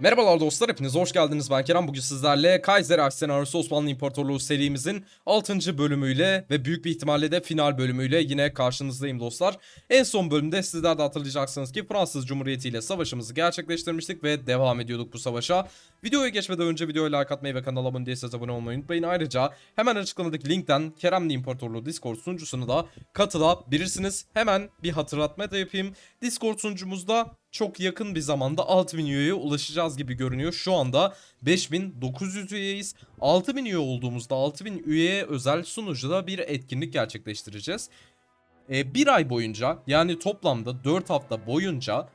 Merhabalar dostlar hepiniz hoş geldiniz ben Kerem bugün sizlerle Kaiser Aksenaryosu Osmanlı İmparatorluğu serimizin 6. bölümüyle ve büyük bir ihtimalle de final bölümüyle yine karşınızdayım dostlar. En son bölümde sizler de hatırlayacaksınız ki Fransız Cumhuriyeti ile savaşımızı gerçekleştirmiştik ve devam ediyorduk bu savaşa. Videoya geçmeden önce videoya like atmayı ve kanala abone değilseniz abone olmayı unutmayın. Ayrıca hemen açıklamadaki linkten Keremli İmparatorluğu Discord sunucusuna da katılabilirsiniz. Hemen bir hatırlatma da yapayım. Discord sunucumuzda çok yakın bir zamanda 6000 üyeye ulaşacağız gibi görünüyor. Şu anda 5900 üyeyiz. 6000 üye olduğumuzda 6000 üyeye özel sunucuda bir etkinlik gerçekleştireceğiz. Ee, bir ay boyunca yani toplamda 4 hafta boyunca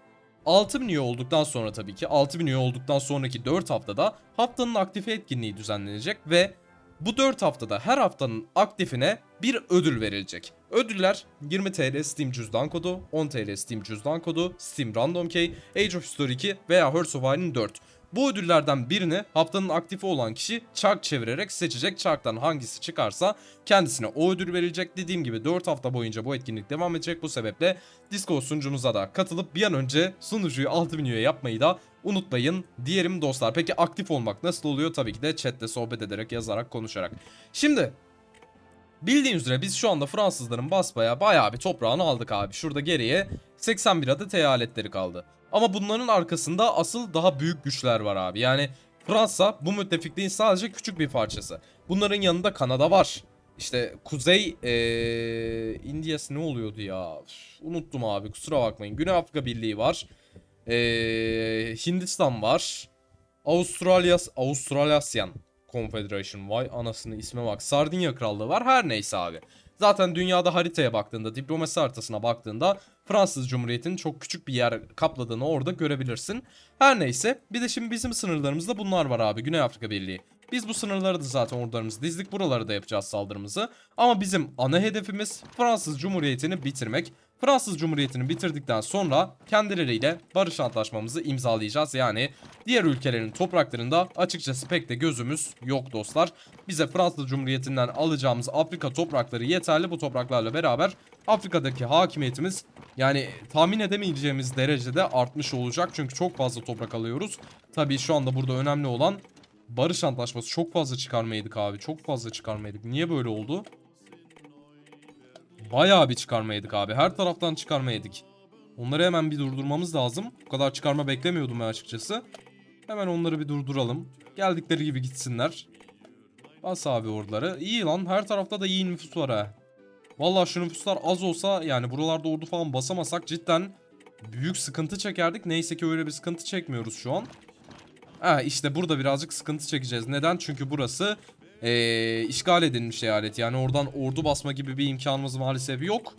6000 üye olduktan sonra tabii ki 6000 üye olduktan sonraki 4 haftada haftanın aktife etkinliği düzenlenecek ve bu 4 haftada her haftanın aktifine bir ödül verilecek. Ödüller 20 TL Steam cüzdan kodu, 10 TL Steam cüzdan kodu, Steam Random Key, Age of History 2 veya Hearts of Iron 4. Bu ödüllerden birini haftanın aktifi olan kişi çark çevirerek seçecek. Çarktan hangisi çıkarsa kendisine o ödül verilecek. Dediğim gibi 4 hafta boyunca bu etkinlik devam edecek. Bu sebeple Discord sunucumuza da katılıp bir an önce sunucuyu 6000 üye yapmayı da unutmayın diyelim dostlar. Peki aktif olmak nasıl oluyor? Tabii ki de chatte sohbet ederek, yazarak, konuşarak. Şimdi Bildiğiniz üzere biz şu anda Fransızların basbaya bayağı bir toprağını aldık abi. Şurada geriye 81 adet eyaletleri kaldı. Ama bunların arkasında asıl daha büyük güçler var abi. Yani Fransa bu müttefikliğin sadece küçük bir parçası. Bunların yanında Kanada var. İşte Kuzey ee, Indiası ne oluyordu ya? Unuttum abi kusura bakmayın. Güney Afrika Birliği var. Ee, Hindistan var. Avustralya Avustralasyan Confederation vay anasını isme bak. Sardinya Krallığı var her neyse abi. Zaten dünyada haritaya baktığında, diplomasi haritasına baktığında Fransız Cumhuriyeti'nin çok küçük bir yer kapladığını orada görebilirsin. Her neyse bir de şimdi bizim sınırlarımızda bunlar var abi Güney Afrika Birliği. Biz bu sınırları da zaten ordularımızı dizdik. Buralara da yapacağız saldırımızı. Ama bizim ana hedefimiz Fransız Cumhuriyeti'ni bitirmek. Fransız Cumhuriyeti'ni bitirdikten sonra kendileriyle barış antlaşmamızı imzalayacağız. Yani diğer ülkelerin topraklarında açıkçası pek de gözümüz yok dostlar. Bize Fransız Cumhuriyeti'nden alacağımız Afrika toprakları yeterli. Bu topraklarla beraber Afrika'daki hakimiyetimiz yani tahmin edemeyeceğimiz derecede artmış olacak. Çünkü çok fazla toprak alıyoruz. Tabii şu anda burada önemli olan barış antlaşması. Çok fazla çıkarmaydık abi. Çok fazla çıkarmaydık. Niye böyle oldu? Bayağı bir çıkarmaydık abi. Her taraftan çıkarmaydık. Onları hemen bir durdurmamız lazım. Bu kadar çıkarma beklemiyordum ben açıkçası. Hemen onları bir durduralım. Geldikleri gibi gitsinler. Bas abi orduları. İyi lan her tarafta da iyi nüfus var ha. Vallahi şu nüfuslar az olsa yani buralarda ordu falan basamasak cidden büyük sıkıntı çekerdik. Neyse ki öyle bir sıkıntı çekmiyoruz şu an. Ha işte burada birazcık sıkıntı çekeceğiz. Neden? Çünkü burası ee, işgal edilmiş eyalet. Yani oradan ordu basma gibi bir imkanımız maalesef yok.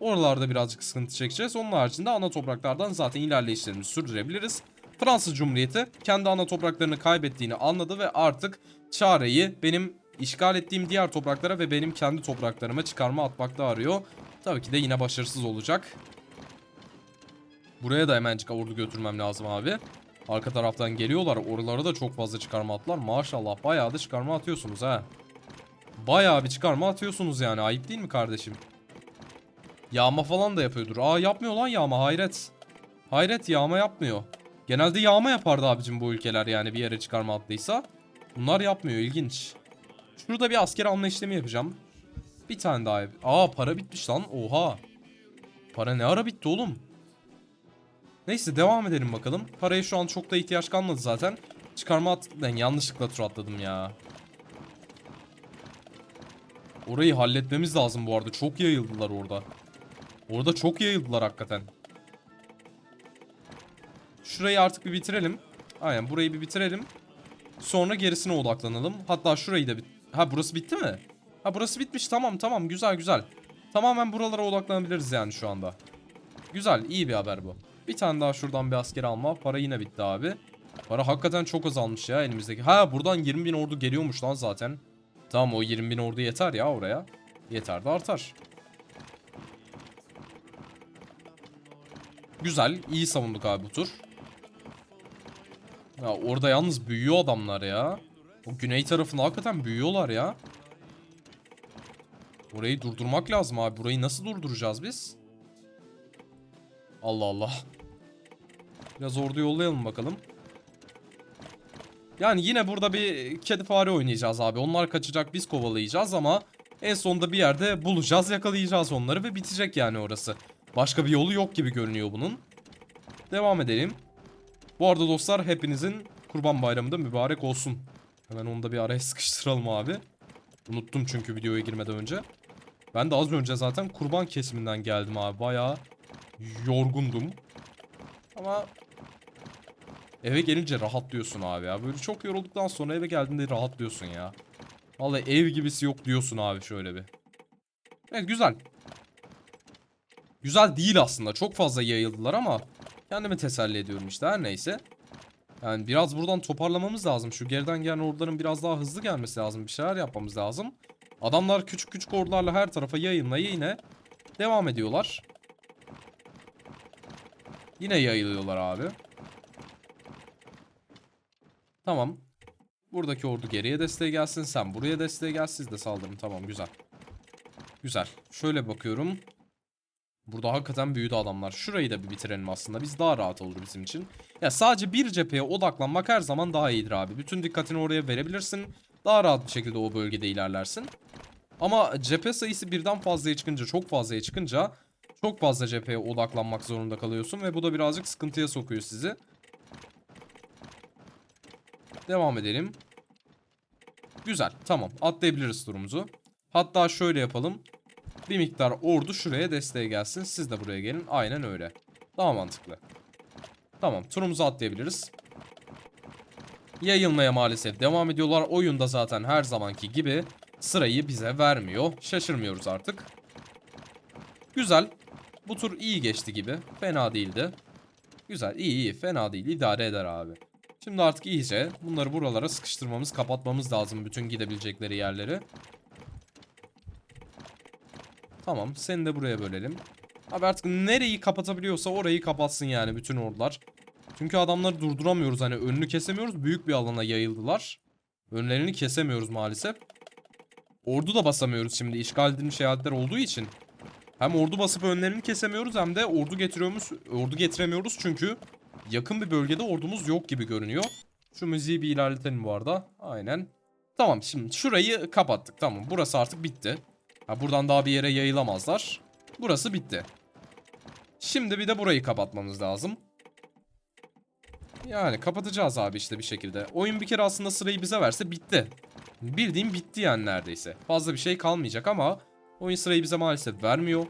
Oralarda birazcık sıkıntı çekeceğiz. Onun haricinde ana topraklardan zaten ilerleyişlerimizi sürdürebiliriz. Fransız Cumhuriyeti kendi ana topraklarını kaybettiğini anladı ve artık çareyi benim işgal ettiğim diğer topraklara ve benim kendi topraklarıma çıkarma atmakta arıyor. Tabii ki de yine başarısız olacak. Buraya da hemencik ordu götürmem lazım abi. Arka taraftan geliyorlar. Oralara da çok fazla çıkarma attılar. Maşallah bayağı da çıkarma atıyorsunuz ha. Bayağı bir çıkarma atıyorsunuz yani. Ayıp değil mi kardeşim? Yağma falan da yapıyordur. Aa yapmıyor lan yağma hayret. Hayret yağma yapmıyor. Genelde yağma yapardı abicim bu ülkeler yani bir yere çıkarma attıysa. Bunlar yapmıyor ilginç. Şurada bir asker alma işlemi yapacağım. Bir tane daha. Aa para bitmiş lan. Oha. Para ne ara bitti oğlum? Neyse devam edelim bakalım. Paraya şu an çok da ihtiyaç kalmadı zaten. Çıkarma at... Ben yanlışlıkla tur atladım ya. Orayı halletmemiz lazım bu arada. Çok yayıldılar orada. Orada çok yayıldılar hakikaten. Şurayı artık bir bitirelim. Aynen burayı bir bitirelim. Sonra gerisine odaklanalım. Hatta şurayı da bit... Ha burası bitti mi? Ha burası bitmiş tamam tamam güzel güzel. Tamamen buralara odaklanabiliriz yani şu anda. Güzel iyi bir haber bu. Bir tane daha şuradan bir asker alma. Para yine bitti abi. Para hakikaten çok azalmış ya elimizdeki. Ha buradan 20 bin ordu geliyormuş lan zaten. Tamam o 20 bin ordu yeter ya oraya. Yeter de artar. Güzel. iyi savunduk abi bu tur. Ya orada yalnız büyüyor adamlar ya. O güney tarafında hakikaten büyüyorlar ya. Burayı durdurmak lazım abi. Burayı nasıl durduracağız biz? Allah Allah. Biraz ordu yollayalım bakalım. Yani yine burada bir kedi fare oynayacağız abi. Onlar kaçacak biz kovalayacağız ama en sonunda bir yerde bulacağız yakalayacağız onları ve bitecek yani orası. Başka bir yolu yok gibi görünüyor bunun. Devam edelim. Bu arada dostlar hepinizin kurban bayramı da mübarek olsun. Hemen onu da bir araya sıkıştıralım abi. Unuttum çünkü videoya girmeden önce. Ben de az önce zaten kurban kesiminden geldim abi. Bayağı yorgundum. Ama eve gelince rahatlıyorsun abi ya. Böyle çok yorulduktan sonra eve geldiğinde rahatlıyorsun ya. Vallahi ev gibisi yok diyorsun abi şöyle bir. Evet güzel. Güzel değil aslında. Çok fazla yayıldılar ama kendimi teselli ediyorum işte her neyse. Yani biraz buradan toparlamamız lazım. Şu geriden gelen orduların biraz daha hızlı gelmesi lazım. Bir şeyler yapmamız lazım. Adamlar küçük küçük ordularla her tarafa yayınla yine devam ediyorlar. Yine yayılıyorlar abi. Tamam. Buradaki ordu geriye desteğe gelsin. Sen buraya desteğe gel. Siz de saldırın. Tamam güzel. Güzel. Şöyle bakıyorum. Burada hakikaten büyüdü adamlar. Şurayı da bir bitirelim aslında. Biz daha rahat olur bizim için. Ya sadece bir cepheye odaklanmak her zaman daha iyidir abi. Bütün dikkatini oraya verebilirsin. Daha rahat bir şekilde o bölgede ilerlersin. Ama cephe sayısı birden fazlaya çıkınca, çok fazlaya çıkınca çok fazla cepheye odaklanmak zorunda kalıyorsun ve bu da birazcık sıkıntıya sokuyor sizi. Devam edelim. Güzel. Tamam. Atlayabiliriz turumuzu. Hatta şöyle yapalım. Bir miktar ordu şuraya desteğe gelsin. Siz de buraya gelin. Aynen öyle. Daha mantıklı. Tamam. Turumuzu atlayabiliriz. Yayılmaya maalesef devam ediyorlar. Oyunda zaten her zamanki gibi sırayı bize vermiyor. Şaşırmıyoruz artık. Güzel. Bu tur iyi geçti gibi. Fena değildi. Güzel. iyi iyi. Fena değil. İdare eder abi. Şimdi artık iyice bunları buralara sıkıştırmamız, kapatmamız lazım bütün gidebilecekleri yerleri. Tamam, seni de buraya bölelim. Abi artık nereyi kapatabiliyorsa orayı kapatsın yani bütün ordular. Çünkü adamları durduramıyoruz hani önünü kesemiyoruz. Büyük bir alana yayıldılar. Önlerini kesemiyoruz maalesef. Ordu da basamıyoruz şimdi işgal edilmiş eyaletler olduğu için. Hem ordu basıp önlerini kesemiyoruz hem de ordu getiriyoruz, ordu getiremiyoruz çünkü yakın bir bölgede ordumuz yok gibi görünüyor. Şu müziği bir ilerletelim bu arada. Aynen. Tamam şimdi şurayı kapattık. Tamam burası artık bitti. Ha, buradan daha bir yere yayılamazlar. Burası bitti. Şimdi bir de burayı kapatmamız lazım. Yani kapatacağız abi işte bir şekilde. Oyun bir kere aslında sırayı bize verse bitti. Bildiğim bitti yani neredeyse. Fazla bir şey kalmayacak ama oyun sırayı bize maalesef vermiyor.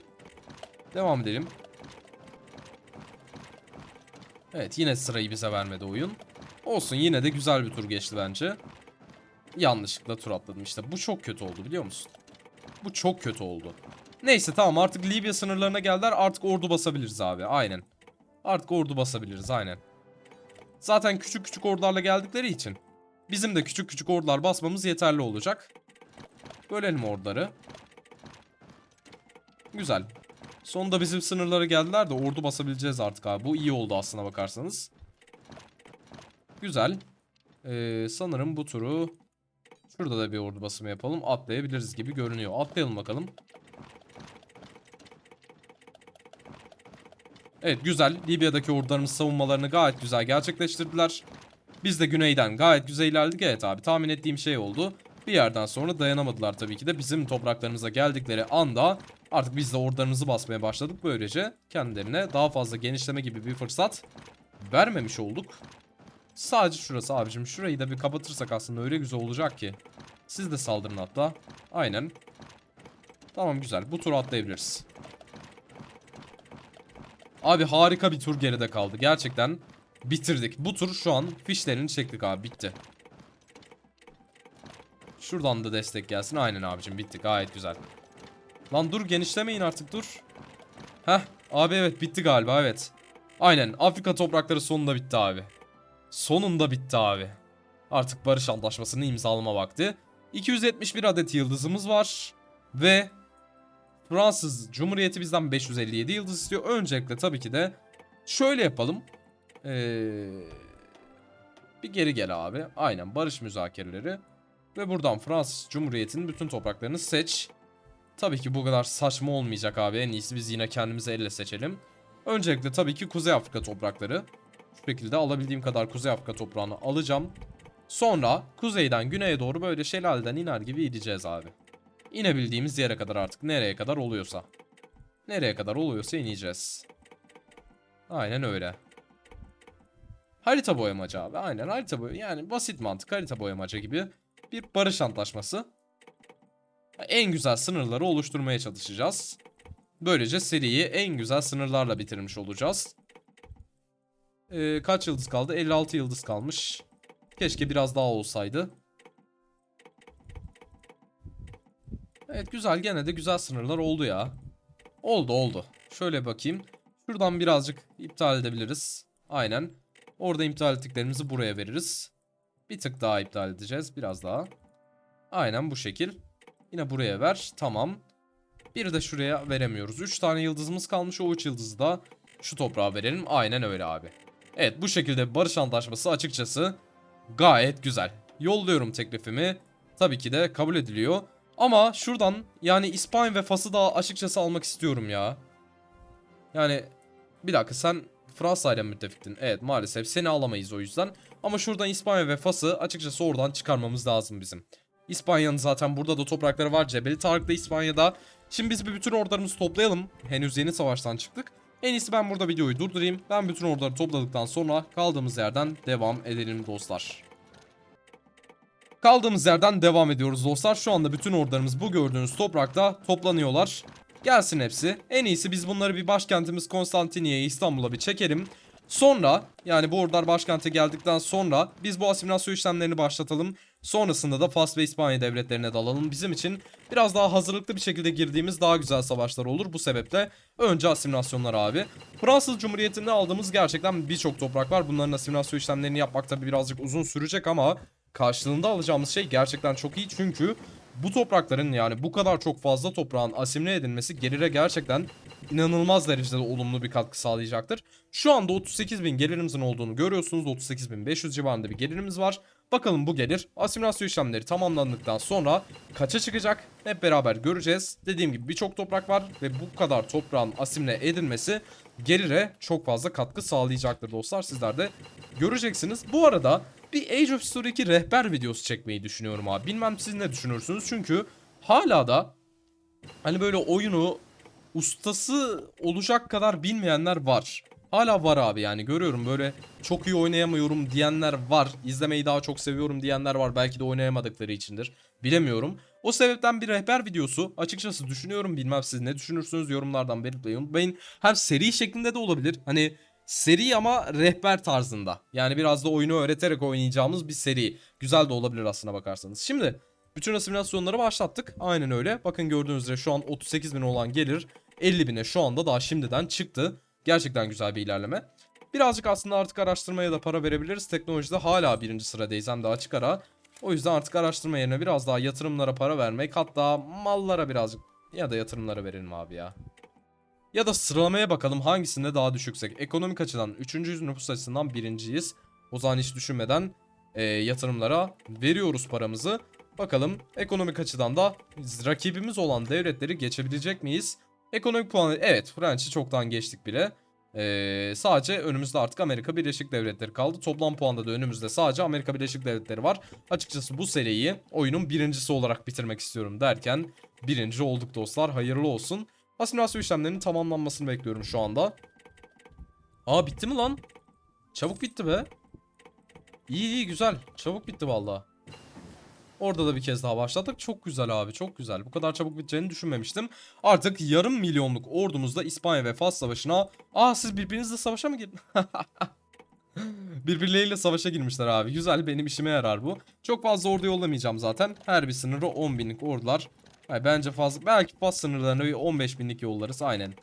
Devam edelim. Evet yine sırayı bize vermedi oyun. Olsun yine de güzel bir tur geçti bence. Yanlışlıkla tur atladım işte. Bu çok kötü oldu biliyor musun? Bu çok kötü oldu. Neyse tamam artık Libya sınırlarına geldiler. Artık ordu basabiliriz abi. Aynen. Artık ordu basabiliriz aynen. Zaten küçük küçük ordularla geldikleri için bizim de küçük küçük ordular basmamız yeterli olacak. Bölelim orduları. Güzel. Sonunda bizim sınırlara geldiler de ordu basabileceğiz artık abi. Bu iyi oldu aslına bakarsanız. Güzel. Ee, sanırım bu turu şurada da bir ordu basımı yapalım. Atlayabiliriz gibi görünüyor. Atlayalım bakalım. Evet güzel. Libya'daki ordularımız savunmalarını gayet güzel gerçekleştirdiler. Biz de güneyden gayet güzel ilerledik. Evet abi tahmin ettiğim şey oldu. Bir yerden sonra dayanamadılar tabii ki de. Bizim topraklarımıza geldikleri anda artık biz de ordularımızı basmaya başladık. Böylece kendilerine daha fazla genişleme gibi bir fırsat vermemiş olduk. Sadece şurası abicim. Şurayı da bir kapatırsak aslında öyle güzel olacak ki. Siz de saldırın hatta. Aynen. Tamam güzel. Bu turu atlayabiliriz. Abi harika bir tur geride kaldı. Gerçekten bitirdik. Bu tur şu an fişlerini çektik abi. Bitti. Şuradan da destek gelsin. Aynen abicim bitti. Gayet güzel. Lan dur genişlemeyin artık dur. Heh abi evet bitti galiba evet. Aynen Afrika toprakları sonunda bitti abi. Sonunda bitti abi. Artık barış antlaşmasını imzalama vakti. 271 adet yıldızımız var. Ve Fransız Cumhuriyeti bizden 557 yıldız istiyor. Öncelikle tabii ki de şöyle yapalım. Ee, bir geri gel abi. Aynen barış müzakereleri. Ve buradan Fransız Cumhuriyeti'nin bütün topraklarını seç. Tabii ki bu kadar saçma olmayacak abi. En iyisi biz yine kendimize elle seçelim. Öncelikle tabii ki Kuzey Afrika toprakları. Şu şekilde alabildiğim kadar Kuzey Afrika toprağını alacağım. Sonra kuzeyden güneye doğru böyle şelaleden iner gibi gideceğiz abi. İnebildiğimiz yere kadar artık nereye kadar oluyorsa. Nereye kadar oluyorsa ineceğiz. Aynen öyle. Harita boyamacı abi. Aynen harita boy. Yani basit mantık harita boyamacı gibi bir barış antlaşması. En güzel sınırları oluşturmaya çalışacağız. Böylece seriyi en güzel sınırlarla bitirmiş olacağız. Ee, kaç yıldız kaldı? 56 yıldız kalmış. Keşke biraz daha olsaydı. Evet güzel gene de güzel sınırlar oldu ya. Oldu oldu. Şöyle bakayım. Şuradan birazcık iptal edebiliriz. Aynen. Orada iptal ettiklerimizi buraya veririz. Bir tık daha iptal edeceğiz. Biraz daha. Aynen bu şekil. Yine buraya ver. Tamam. Bir de şuraya veremiyoruz. 3 tane yıldızımız kalmış. O 3 yıldızı da şu toprağa verelim. Aynen öyle abi. Evet bu şekilde barış antlaşması açıkçası gayet güzel. Yolluyorum teklifimi. Tabii ki de kabul ediliyor. Ama şuradan yani İspanya ve Fas'ı da açıkçası almak istiyorum ya. Yani bir dakika sen Fransa ile müttefiktin. Evet maalesef seni alamayız o yüzden. Ama şuradan İspanya ve Fas'ı açıkçası oradan çıkarmamız lazım bizim. İspanya'nın zaten burada da toprakları var. Cebeli Tarık da İspanya'da. Şimdi biz bir bütün ordularımızı toplayalım. Henüz yeni savaştan çıktık. En iyisi ben burada videoyu durdurayım. Ben bütün orduları topladıktan sonra kaldığımız yerden devam edelim dostlar. Kaldığımız yerden devam ediyoruz dostlar. Şu anda bütün ordularımız bu gördüğünüz toprakta toplanıyorlar. Gelsin hepsi. En iyisi biz bunları bir başkentimiz Konstantiniye'ye İstanbul'a bir çekelim. Sonra yani bu ordular başkente geldikten sonra biz bu asimilasyon işlemlerini başlatalım. Sonrasında da Fas ve İspanya devletlerine dalalım. Bizim için biraz daha hazırlıklı bir şekilde girdiğimiz daha güzel savaşlar olur. Bu sebeple önce asimilasyonlar abi. Fransız Cumhuriyeti'nde aldığımız gerçekten birçok toprak var. Bunların asimilasyon işlemlerini yapmak tabi birazcık uzun sürecek ama karşılığında alacağımız şey gerçekten çok iyi. Çünkü bu toprakların yani bu kadar çok fazla toprağın asimile edilmesi gelire gerçekten inanılmaz derecede olumlu bir katkı sağlayacaktır. Şu anda 38 bin gelirimizin olduğunu görüyorsunuz. 38.500 civarında bir gelirimiz var. Bakalım bu gelir asimilasyon işlemleri tamamlandıktan sonra kaça çıkacak hep beraber göreceğiz. Dediğim gibi birçok toprak var ve bu kadar toprağın asimile edilmesi gelire çok fazla katkı sağlayacaktır dostlar. Sizler de göreceksiniz. Bu arada bir Age of History 2 rehber videosu çekmeyi düşünüyorum abi. Bilmem siz ne düşünürsünüz çünkü hala da hani böyle oyunu ustası olacak kadar bilmeyenler var. Hala var abi yani görüyorum böyle çok iyi oynayamıyorum diyenler var. İzlemeyi daha çok seviyorum diyenler var. Belki de oynayamadıkları içindir. Bilemiyorum. O sebepten bir rehber videosu açıkçası düşünüyorum. Bilmem siz ne düşünürsünüz yorumlardan belirtmeyi unutmayın. Hem seri şeklinde de olabilir. Hani seri ama rehber tarzında. Yani biraz da oyunu öğreterek oynayacağımız bir seri. Güzel de olabilir aslına bakarsanız. Şimdi bütün asimilasyonları başlattık. Aynen öyle. Bakın gördüğünüz üzere şu an 38 bin olan gelir 50 bine şu anda daha şimdiden çıktı. Gerçekten güzel bir ilerleme. Birazcık aslında artık araştırmaya da para verebiliriz. Teknolojide hala birinci sıradayız hem de açık ara. O yüzden artık araştırma yerine biraz daha yatırımlara para vermek hatta mallara birazcık ya da yatırımlara verelim abi ya. Ya da sıralamaya bakalım hangisinde daha düşüksek. Ekonomik açıdan 3. nüfus açısından birinciyiz. O zaman hiç düşünmeden e, yatırımlara veriyoruz paramızı. Bakalım ekonomik açıdan da rakibimiz olan devletleri geçebilecek miyiz? Ekonomik puanı evet French'i çoktan geçtik bile. Ee, sadece önümüzde artık Amerika Birleşik Devletleri kaldı. Toplam puanda da önümüzde sadece Amerika Birleşik Devletleri var. Açıkçası bu seriyi oyunun birincisi olarak bitirmek istiyorum derken birinci olduk dostlar. Hayırlı olsun. Asimilasyon işlemlerinin tamamlanmasını bekliyorum şu anda. Aa bitti mi lan? Çabuk bitti be. İyi iyi güzel. Çabuk bitti vallahi. Orada da bir kez daha başladık. Çok güzel abi çok güzel. Bu kadar çabuk biteceğini düşünmemiştim. Artık yarım milyonluk ordumuzda İspanya ve Fas savaşına... Aa siz birbirinizle savaşa mı girdin? Birbirleriyle savaşa girmişler abi. Güzel benim işime yarar bu. Çok fazla ordu yollamayacağım zaten. Her bir sınırı 10 binlik ordular. Ay, bence fazla. Belki Fas sınırlarına bir 15 binlik yollarız. Aynen.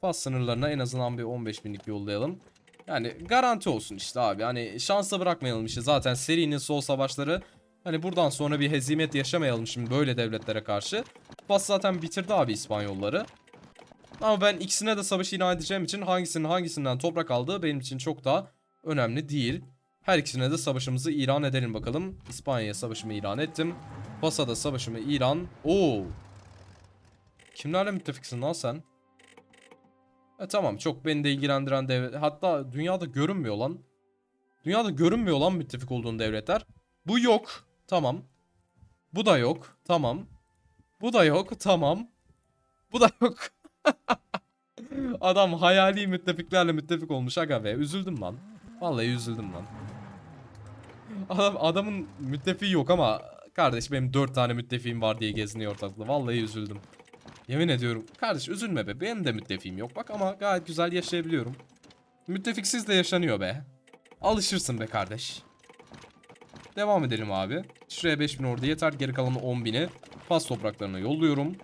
Fas sınırlarına en azından bir 15 binlik yollayalım. Yani garanti olsun işte abi. Hani şansa bırakmayalım işte. Zaten serinin sol savaşları Hani buradan sonra bir hezimet yaşamayalım şimdi böyle devletlere karşı. Fas zaten bitirdi abi İspanyolları. Ama ben ikisine de savaşı ilan edeceğim için hangisinin hangisinden toprak aldığı benim için çok da önemli değil. Her ikisine de savaşımızı ilan edelim bakalım. İspanya'ya savaşımı ilan ettim. Fas'a da savaşımı ilan. Oo. Kimlerle müttefiksin lan sen? E tamam çok beni de ilgilendiren devlet. Hatta dünyada görünmüyor lan. Dünyada görünmüyor lan müttefik olduğun devletler. Bu yok. Tamam. Bu da yok. Tamam. Bu da yok. Tamam. Bu da yok. Adam hayali müttefiklerle müttefik olmuş aga be. Üzüldüm lan. Vallahi üzüldüm lan. Adam, adamın müttefiği yok ama kardeş benim 4 tane müttefiğim var diye geziniyor ortalıkta. Vallahi üzüldüm. Yemin ediyorum. Kardeş üzülme be. Benim de müttefiğim yok bak ama gayet güzel yaşayabiliyorum. Müttefiksiz de yaşanıyor be. Alışırsın be kardeş. Devam edelim abi. Şuraya 5000 orada yeter. Geri kalanı 10.000'i Fas topraklarına yolluyorum.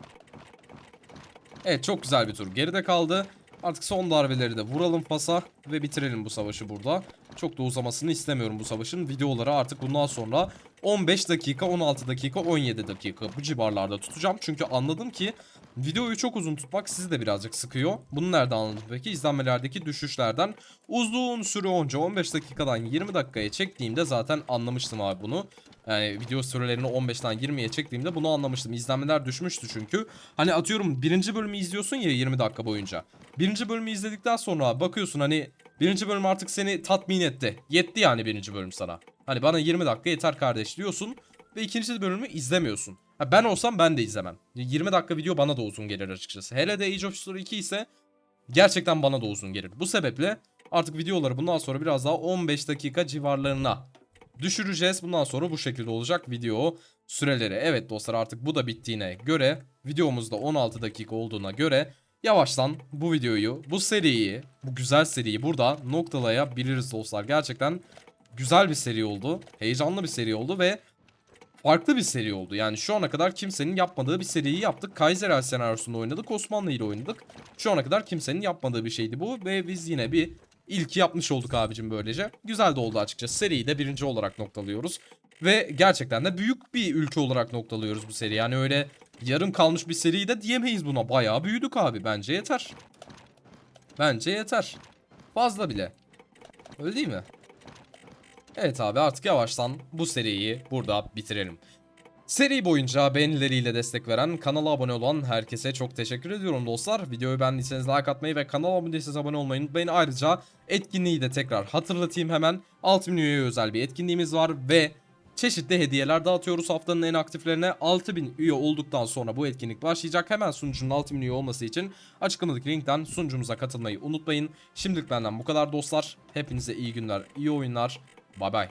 Evet çok güzel bir tur geride kaldı. Artık son darbeleri de vuralım Fas'a ve bitirelim bu savaşı burada. Çok da uzamasını istemiyorum bu savaşın. Videoları artık bundan sonra 15 dakika, 16 dakika, 17 dakika bu civarlarda tutacağım. Çünkü anladım ki videoyu çok uzun tutmak sizi de birazcık sıkıyor. Bunu nereden anladım peki? İzlenmelerdeki düşüşlerden. Uzun süre önce 15 dakikadan 20 dakikaya çektiğimde zaten anlamıştım abi bunu. Yani video sürelerini 15'ten 20'ye çektiğimde bunu anlamıştım. İzlenmeler düşmüştü çünkü. Hani atıyorum birinci bölümü izliyorsun ya 20 dakika boyunca. Birinci bölümü izledikten sonra bakıyorsun hani birinci bölüm artık seni tatmin etti. Yetti yani birinci bölüm sana. Hani bana 20 dakika yeter kardeş diyorsun ve ikinci bölümü izlemiyorsun. Ha ben olsam ben de izlemem. 20 dakika video bana da uzun gelir açıkçası. Hele de Age of Story 2 ise gerçekten bana da uzun gelir. Bu sebeple artık videoları bundan sonra biraz daha 15 dakika civarlarına düşüreceğiz. Bundan sonra bu şekilde olacak video süreleri. Evet dostlar artık bu da bittiğine göre videomuzda 16 dakika olduğuna göre yavaştan bu videoyu, bu seriyi, bu güzel seriyi burada noktalayabiliriz dostlar. Gerçekten güzel bir seri oldu. Heyecanlı bir seri oldu ve farklı bir seri oldu. Yani şu ana kadar kimsenin yapmadığı bir seriyi yaptık. Kaiserel senaryosunda oynadık. Osmanlı ile oynadık. Şu ana kadar kimsenin yapmadığı bir şeydi bu. Ve biz yine bir ilki yapmış olduk abicim böylece. Güzel de oldu açıkçası. Seriyi de birinci olarak noktalıyoruz. Ve gerçekten de büyük bir ülke olarak noktalıyoruz bu seri. Yani öyle yarım kalmış bir seri de diyemeyiz buna. Bayağı büyüdük abi. Bence yeter. Bence yeter. Fazla bile. Öyle değil mi? Evet abi artık yavaştan bu seriyi burada bitirelim. Seri boyunca beğenileriyle destek veren, kanala abone olan herkese çok teşekkür ediyorum dostlar. Videoyu beğendiyseniz like atmayı ve kanala abone değilseniz abone olmayı unutmayın. Ayrıca etkinliği de tekrar hatırlatayım hemen. 6000 üyeye özel bir etkinliğimiz var ve çeşitli hediyeler dağıtıyoruz haftanın en aktiflerine. 6000 üye olduktan sonra bu etkinlik başlayacak. Hemen sunucunun 6000 üye olması için açıklamadaki linkten sunucumuza katılmayı unutmayın. Şimdilik benden bu kadar dostlar. Hepinize iyi günler, iyi oyunlar. Bay bay.